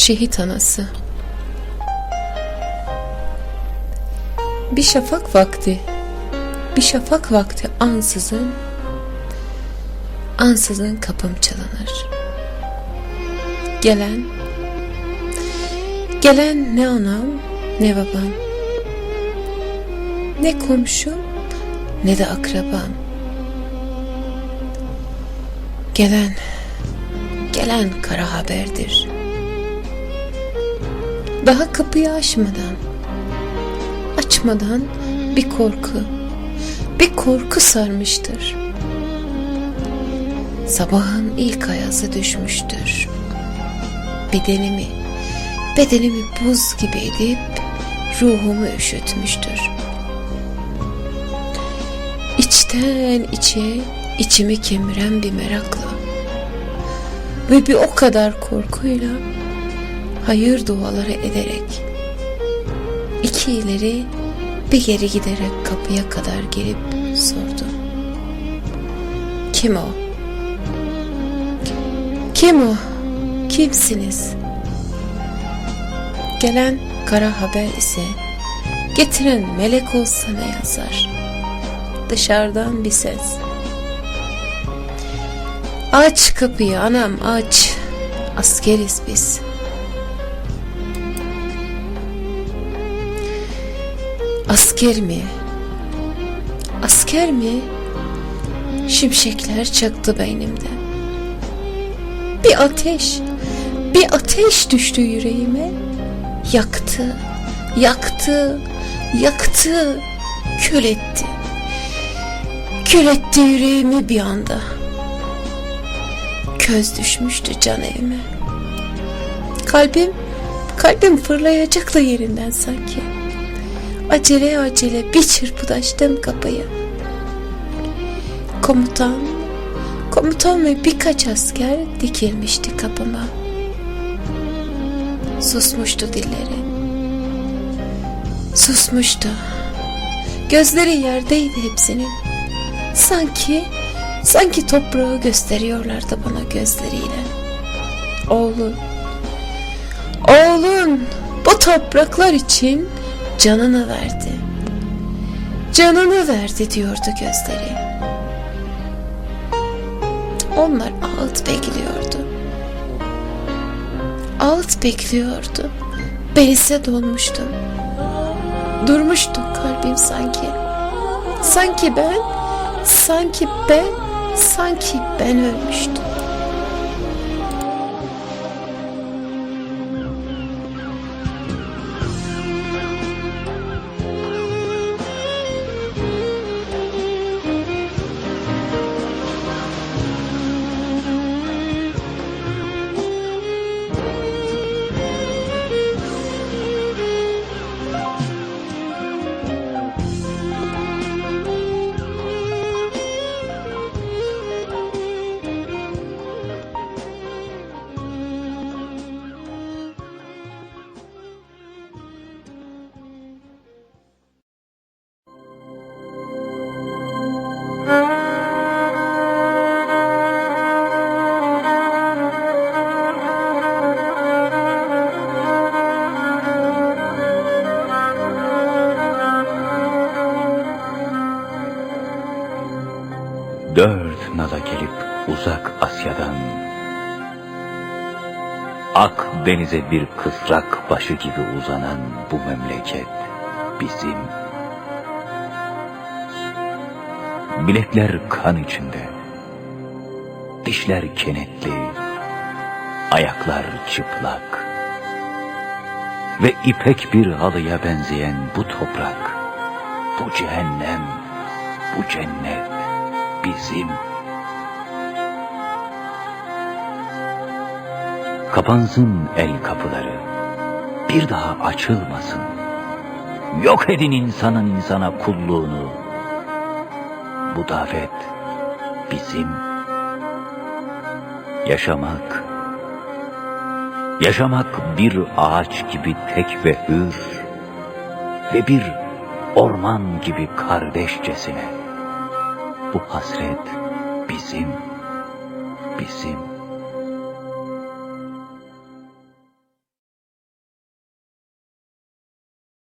Şehit anası. Bir şafak vakti, bir şafak vakti ansızın, ansızın kapım çalınır. Gelen, gelen ne anam ne babam, ne komşum ne de akrabam. Gelen, gelen kara haberdir. Daha kapıyı açmadan, açmadan bir korku, bir korku sarmıştır. Sabahın ilk ayazı düşmüştür. Bedenimi, bedenimi buz gibi edip ruhumu üşütmüştür. İçten içe içimi kemiren bir merakla ve bir o kadar korkuyla hayır duaları ederek iki ileri bir geri giderek kapıya kadar gelip sordum. Kim o? Kim o? Kimsiniz? Gelen kara haber ise getiren melek olsa ne yazar? Dışarıdan bir ses. Aç kapıyı anam aç. Askeriz biz. Asker mi? Asker mi? Şimşekler çaktı beynimde. Bir ateş, bir ateş düştü yüreğime. Yaktı, yaktı, yaktı, kül etti. Kül etti yüreğimi bir anda. Köz düşmüştü can evime. Kalbim, kalbim fırlayacak da yerinden sanki. Acele acele bir çırpıda açtım kapıyı. Komutan, komutan ve birkaç asker dikilmişti kapıma. Susmuştu dilleri. Susmuştu. Gözleri yerdeydi hepsinin. Sanki, sanki toprağı gösteriyorlardı bana gözleriyle. Oğlum, oğlum bu topraklar için canını verdi. Canını verdi diyordu gözleri. Onlar ağıt bekliyordu. Ağıt bekliyordu. Ben ise dolmuştum. Durmuştu kalbim sanki. Sanki ben, sanki ben, sanki ben ölmüştüm. Nala gelip uzak Asya'dan Ak denize bir kısrak başı gibi uzanan bu memleket bizim. Bilekler kan içinde, dişler kenetli, ayaklar çıplak ve ipek bir halıya benzeyen bu toprak, bu cehennem, bu cennet bizim. Kapansın el kapıları, bir daha açılmasın. Yok edin insanın insana kulluğunu. Bu davet bizim. Yaşamak, yaşamak bir ağaç gibi tek ve hür ve bir orman gibi kardeşçesine. Bu hasret bizim, bizim.